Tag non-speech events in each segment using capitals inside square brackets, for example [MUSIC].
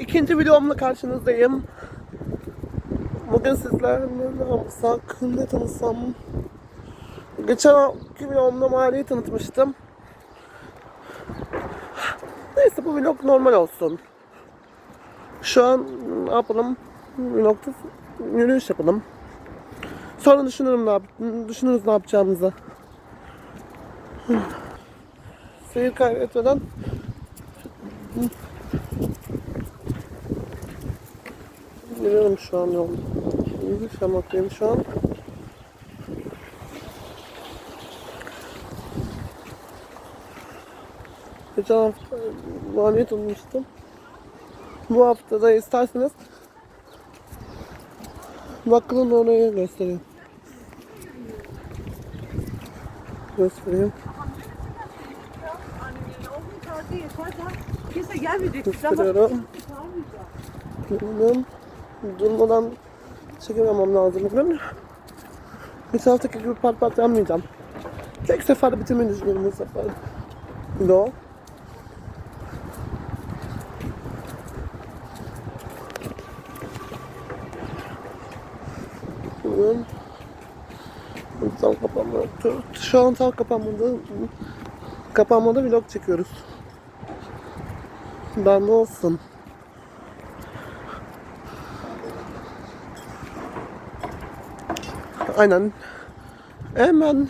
ikinci videomla karşınızdayım. Bugün sizlerle ne yapsak, ne tanıtsam. Geçen videomda mağarayı tanıtmıştım. Neyse bu vlog normal olsun. Şu an ne yapalım? Vlogda yürüyüş yapalım. Sonra düşünürüm ne yap düşünürüz ne yapacağımızı. Seyir kaybetmeden Biliyorum şu an yolda. Yürüyüş yapmaktayım şu an. Geçen hafta maliyet olmuştum. Bu hafta da isterseniz bakkalın oraya göstereyim. Göstereyim. Kimse gelmeyecek. Gösteriyorum. Bilmiyorum. Durmadan çekememem lazım bugün. Geçen haftaki gibi pat pat yanmayacağım. Tek seferde bitirmeyi düşünüyorum bu sefer. No. Bugün tam kapanmadı. Şu an tam kapanmadı. Kapanmada vlog çekiyoruz. Ben ne olsun. Aynen. Hemen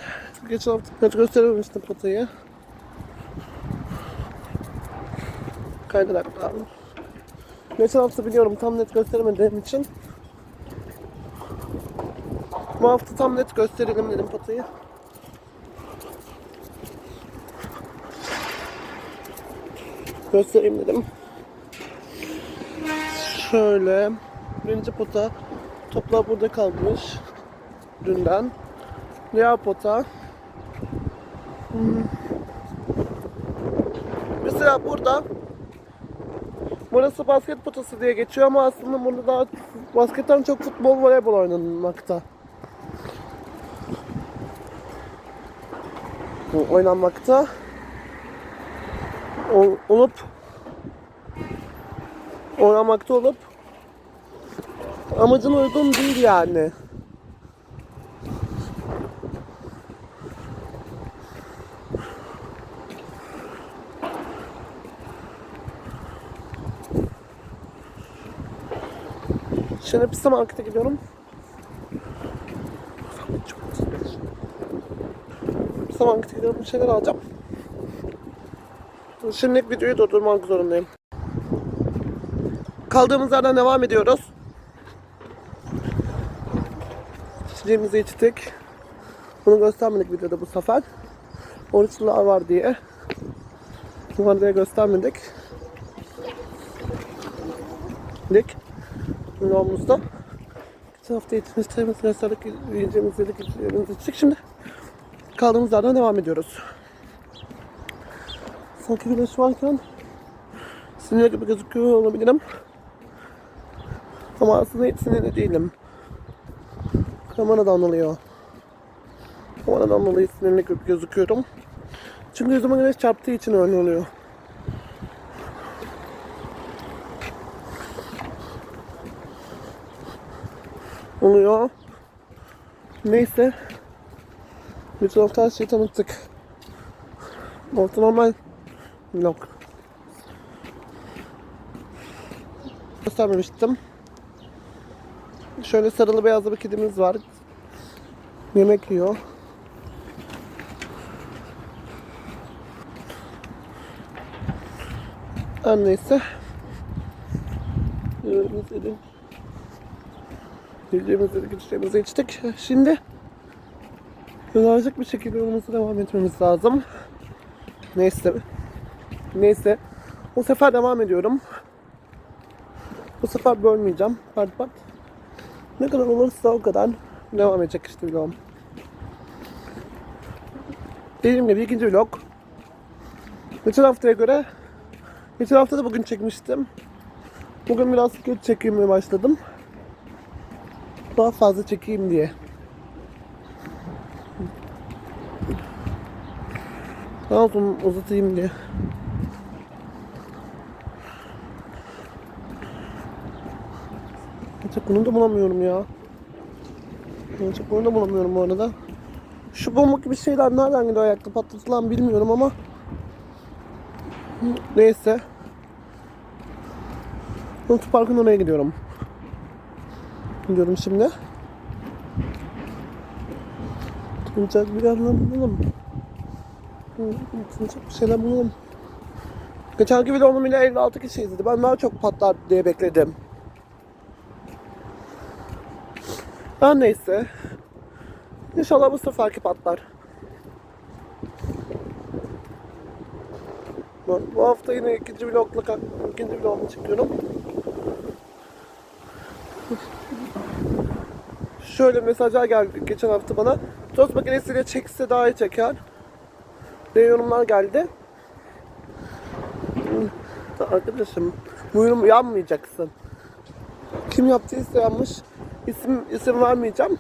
geçen hafta net gösterememiştim potayı. Kaydırak lazım. Geçen hafta biliyorum tam net gösteremediğim için bu hafta tam net gösterelim dedim potayı. Göstereyim dedim. Şöyle birinci pota toplar burada kalmış dünden. Diğer pota Hmm. Mesela burada Burası basket potası diye geçiyor ama aslında burada daha basketten çok futbol voleybol oynanmakta. Oynanmakta. Ol- olup oynamakta olup amacına uygun değil yani. Şimdi pista markete gidiyorum. Pista markete gidiyorum bir şeyler alacağım. Şimdilik videoyu durdurmak zorundayım. Kaldığımız yerden devam ediyoruz. İçeceğimizi içtik. Bunu göstermedik videoda bu sefer. Oruçlular var diye. Da göstermedik. Dik. Vlogumuzda. Geçen hafta yetişmişlerimizi gösterdik. Yiyeceğimizi yedik, içeceğimizi içtik. Şimdi kaldığımız yerden devam ediyoruz. Sanki güneş varken sinirli gibi gözüküyor olabilirim. Ama aslında hiç sinirli değilim. Kameradan oluyor. Kameradan dolayı sinirli gibi gözüküyorum. Çünkü yüzüme güneş çarptığı için öyle oluyor. Oluyor. Neyse. Bütün hafta her şeyi tanıttık. Orta normal vlog. Göstermemiştim. Şöyle sarılı beyazlı bir kedimiz var. Yemek yiyor. Her neyse. Yürüyümüz yedik. Yiyeceğimizi yedik, içeceğimizi içtik. Şimdi birazcık bir şekilde yolumuza devam etmemiz lazım. Neyse. Neyse. Bu sefer devam ediyorum. Bu sefer bölmeyeceğim. Part part. Ne kadar olursa o kadar devam edecek işte vlogum. Dediğim gibi ikinci vlog. Geçen haftaya göre Geçen hafta da bugün çekmiştim. Bugün biraz geç çekmeye başladım. Daha fazla çekeyim diye. Daha uzatayım diye. Çok bunu da bulamıyorum ya. Çok bunu da bulamıyorum bu arada. Şu bomba gibi şeyler nereden gidiyor ayakta patlatılan bilmiyorum ama. Neyse. Otoparkın oraya gidiyorum. Gidiyorum şimdi. Tutunacak bir yerler bulalım. Tutunacak bir şeyler bulalım. Geçenki bile 56 kişi izledi. Ben daha çok patlar diye bekledim. Her neyse. İnşallah bu seferki patlar. Bu hafta yine ikinci vlogla ikinci vlogumu çekiyorum. Şöyle mesajlar geldi geçen hafta bana. Tost makinesiyle çekse daha iyi çeker. diye yorumlar geldi. Arkadaşım bu yanmayacaksın. Kim yaptıysa yanmış. İsim, isim vermeyeceğim.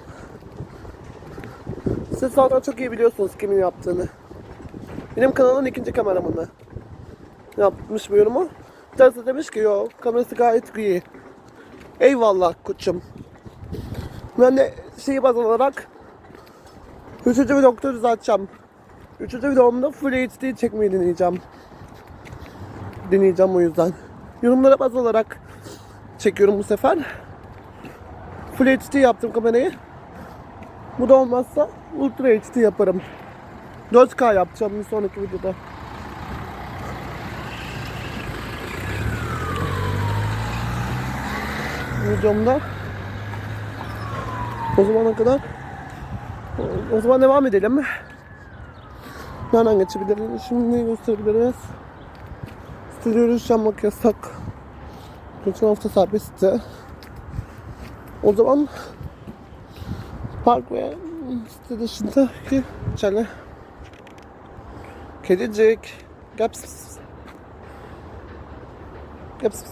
Siz zaten çok iyi biliyorsunuz kimin yaptığını. Benim kanalın ikinci kameramanı yapmış bu yorumu. Bir demiş ki yo kamerası gayet iyi. Eyvallah koçum. Ben de şeyi baz alarak Üçüncü vlogda düzelteceğim. Üçüncü vlogumda Full HD çekmeyi deneyeceğim. Deneyeceğim o yüzden. Yorumlara baz alarak çekiyorum bu sefer. Full HD yaptım kamerayı. Bu da olmazsa Ultra HD yaparım. 4K yapacağım bir sonraki videoda. Videomda o zamana kadar o zaman devam edelim. Nereden geçebiliriz? Şimdi gösterebiliriz? Stüdyo yürüyüş yapmak yasak. Geçen hafta serbestti. O zaman park ve site dışındaki çele. Kedicik. Gel pıs pıs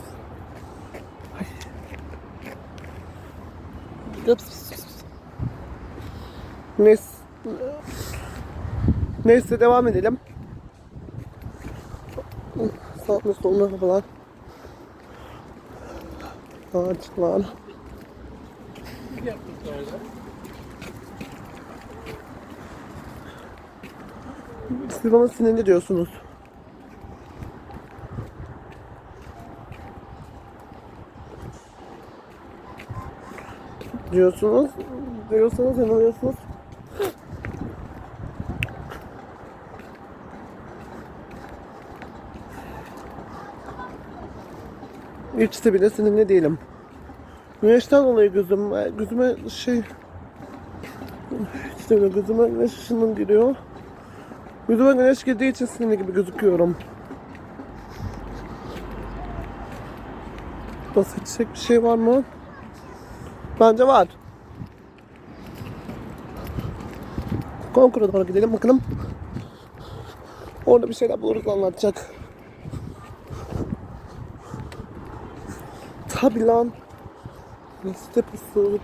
Neyse. Neyse devam edelim. Sağ soluna falan. Ağaçlar. Siz bana sinirli diyorsunuz. Diyorsunuz. Diyorsanız inanıyorsunuz. De bile sinirli değilim. Güneşten dolayı gözüm, gözüme şey işte böyle gözüme güneş ışının giriyor. Gözüme güneş girdiği için sinirli gibi gözüküyorum. Bahsedecek bir şey var mı? Bence var. Konkur'a doğru gidelim bakalım. Orada bir şeyler buluruz anlatacak. Tabi lan. Site pusu.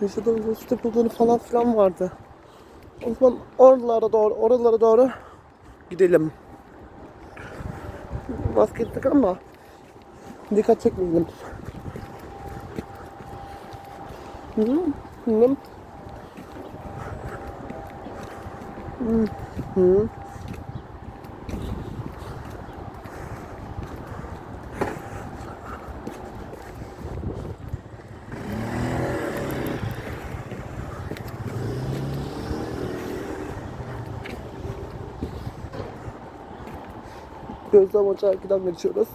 Yaşadığımız site pusuları falan filan vardı. O zaman oralara doğru, oralara doğru gidelim. Maskeyi takalım da dikkat çekmeyelim. Hı hı. Hı. Gözlem Ocağı 2'den geçiyoruz.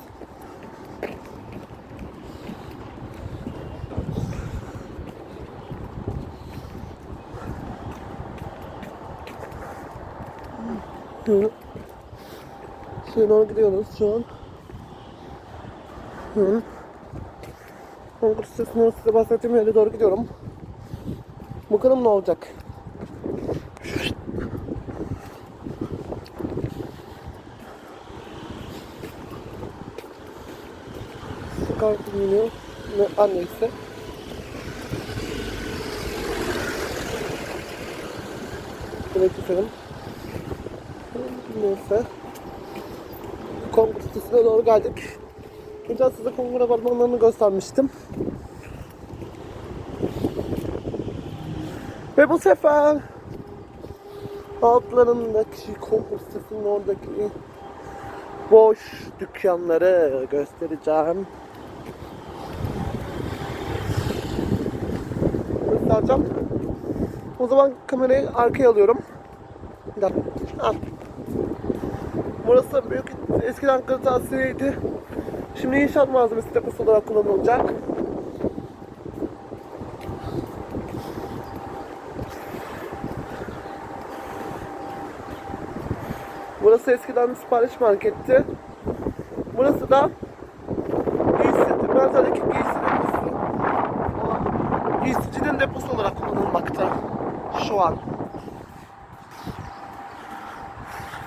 Şuraya doğru gidiyoruz şu an. Hı. Sitesine size bahsettiğim yere doğru gidiyorum. Bakalım ne olacak. Yine ne anneyse. Buraya keselim. Neyse. Konkurs sitesine doğru geldik. Geçen size kongur apartmanlarını göstermiştim. Ve bu sefer altlarındaki konkur sitesinin oradaki boş dükkanları göstereceğim. Göstereceğim. O zaman kamerayı arkaya alıyorum. Bir dakika. Al. Burası büyük eskiden kırtasiyeydi. Şimdi inşaat malzemesi deposu olarak kullanılacak. Burası eskiden sipariş marketti. Burası da giysi, Tümer'deki giysi. Giysicinin deposu olarak kullanılmakta şu an.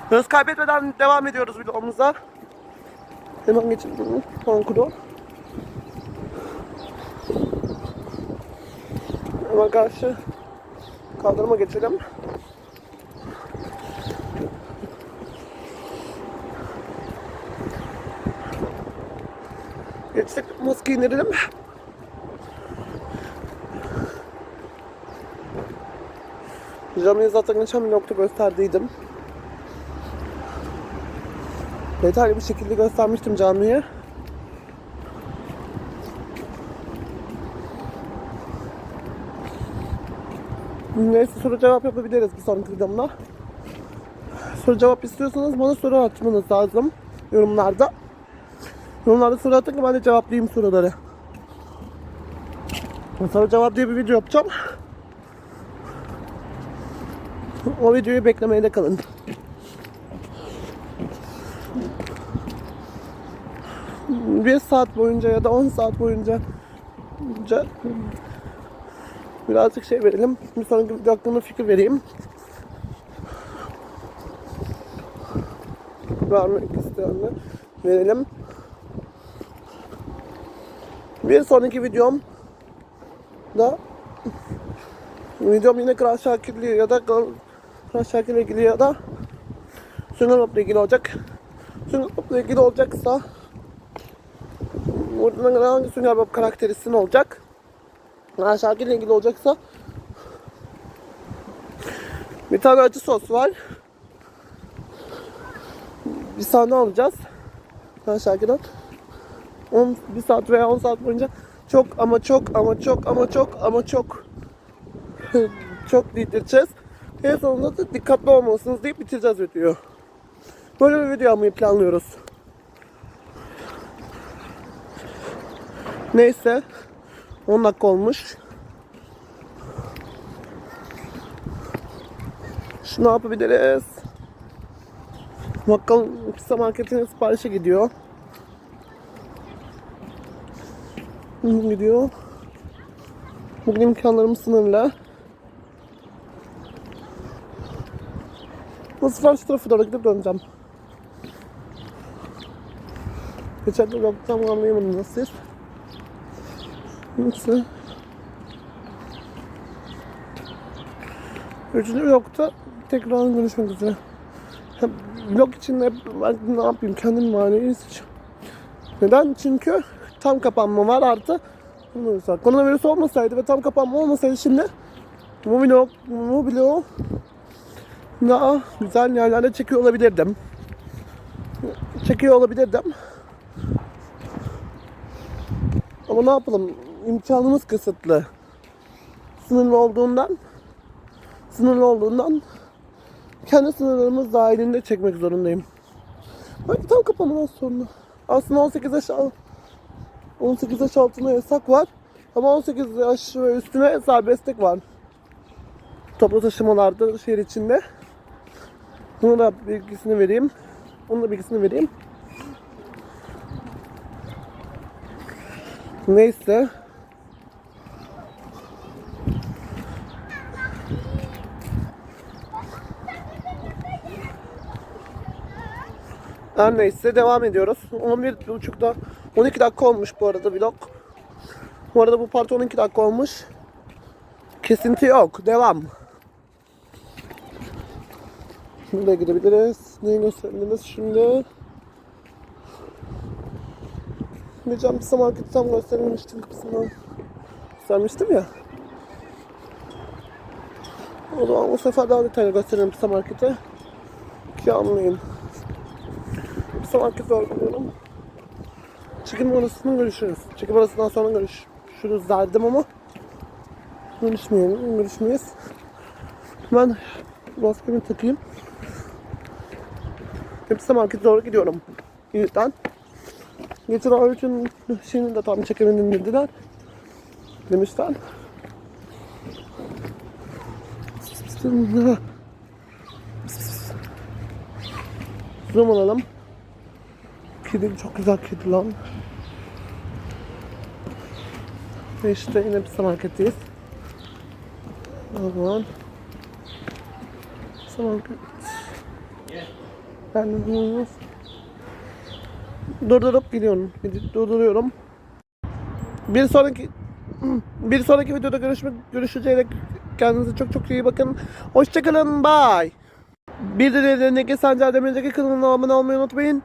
Hız kaybetmeden devam ediyoruz videomuza. Hemen geçelim. Konkuru. Hemen karşı kaldırıma geçelim. Geçtik maskeyi indirelim. Camiyi zaten geçen vlogda gösterdiydim. Detaylı bir şekilde göstermiştim camiyi. Neyse soru cevap yapabiliriz bir sonraki videomda. Soru cevap istiyorsanız bana soru atmanız lazım yorumlarda. Yorumlarda soru atın ki ben de cevaplayayım soruları. Soru cevap diye bir video yapacağım. O videoyu beklemeye de kalın. Bir saat boyunca ya da 10 saat boyunca birazcık şey verelim. Bir sonraki video hakkında fikir vereyim. Vermek isteyenler verelim. Bir sonraki videom da videom yine Kral Şakir'li ya da Kral Şakir'le ilgili ya da Sünger Bob'la ilgili olacak. Sünger Bob'la ilgili olacaksa Buradan hangi Sünger Bob karakterisin olacak? Kral Şakir'le ilgili olacaksa bir tane acı sos var. Bir sahne alacağız. Şakir'den. 10 bir saat veya 10 saat boyunca çok ama çok ama çok ama çok ama çok [LAUGHS] çok bitireceğiz. En sonunda da dikkatli olmalısınız deyip bitireceğiz videoyu. Böyle bir video almayı planlıyoruz. Neyse 10 dakika olmuş. Şunu yapabiliriz. Bakalım pizza marketine siparişe gidiyor. Gidiyor. Bugün imkanlarım sınırlı. Sefer şu tarafa doğru gidip döneceğim. Geçen de yok tam anlayamadım nasıl. Neyse. Üçüncü vlogda tekrar görüşmek üzere. Hem vlog içinde hep ben ne yapayım kendim manevi. Neden? Çünkü tam kapanma var artı koronavirüs olmasaydı ve tam kapanma olmasaydı şimdi bu vlog, bu vlog daha güzel yerlerde çekiyor olabilirdim. Çekiyor olabilirdim. Ama ne yapalım? İmkanımız kısıtlı. Sınırlı olduğundan sınırlı olduğundan kendi sınırlarımız dahilinde çekmek zorundayım. Belki tam kapanmadan sonra. Aslında 18 yaş 18 yaş altına yasak var. Ama 18 yaş ve üstüne serbestlik var. Toplu taşımalarda şehir içinde. Bunu da bilgisini vereyim. Onun da bilgisini vereyim. Neyse. Her neyse devam ediyoruz. 11.30'da 12 dakika olmuş bu arada vlog. Bu arada bu parti 12 dakika olmuş. Kesinti yok. Devam. Şuraya gidebiliriz. Neyi gösterebiliriz şimdi? Gideceğim pizza marketten göstermiştim kısmını. Göstermiştim ya. O zaman bu sefer daha detaylı göstereyim pizza markete. Ki anlayın. Pizza markete organiyorum. Çekim arasında görüşürüz. Çekim arasından sonra görüşürüz derdim ama görüşmeyelim, görüşmeyiz. Ben maskemi takayım. Pizza markete doğru gidiyorum. Yüzden. Geçen ay için şeyini de tam çekemedim dediler. Demişler. Zoom alalım. Kedi çok güzel kedi lan. Ve işte yine pizza marketteyiz. O market. Ben de durdurup gidiyorum. Durduruyorum. Bir sonraki [CLEARS THROAT] bir sonraki videoda görüşmek görüşeceğiz. Kendinize çok çok iyi bakın. Hoşçakalın. Bye. Bir de Nege Sancar Demir'deki kanalına abone olmayı unutmayın.